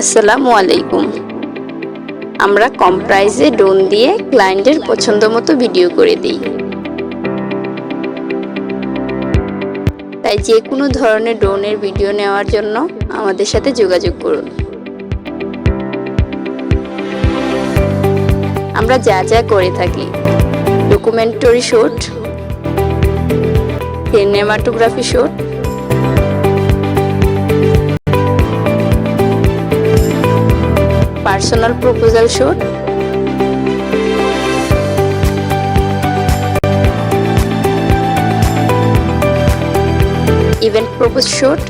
আসসালামু আলাইকুম। আমরা কম প্রাইসে ড্রোন দিয়ে ক্লায়েন্টের পছন্দ মতো ভিডিও করে দিই। তাই যে কোনো ধরনের ড্রোনের ভিডিও নেওয়ার জন্য আমাদের সাথে যোগাযোগ করুন। আমরা যা যা করে থাকি documentary shoot cinematography shoot personal proposal shoot. Event propose shoot.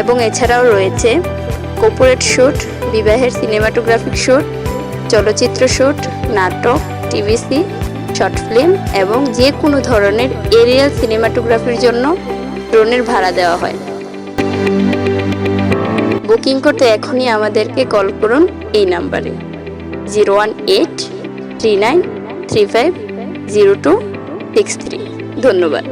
এবং এছাড়াও রয়েছে কর্পোরেট শুট বিবাহের সিনেমাটোগ্রাফিক শুট চলচ্চিত্র শ্যুট নাটক, টিভিসি, শর্ট ফিল্ম এবং যে কোনো ধরনের এরিয়াল সিনেমাটোগ্রাফির জন্য ড্রোনের ভাড়া দেওয়া হয়। বুকিং করতে এখনই আমাদেরকে কল করুন এই নাম্বারে। Zero one eight three nine three five zero two six three. ধন্যবাদ।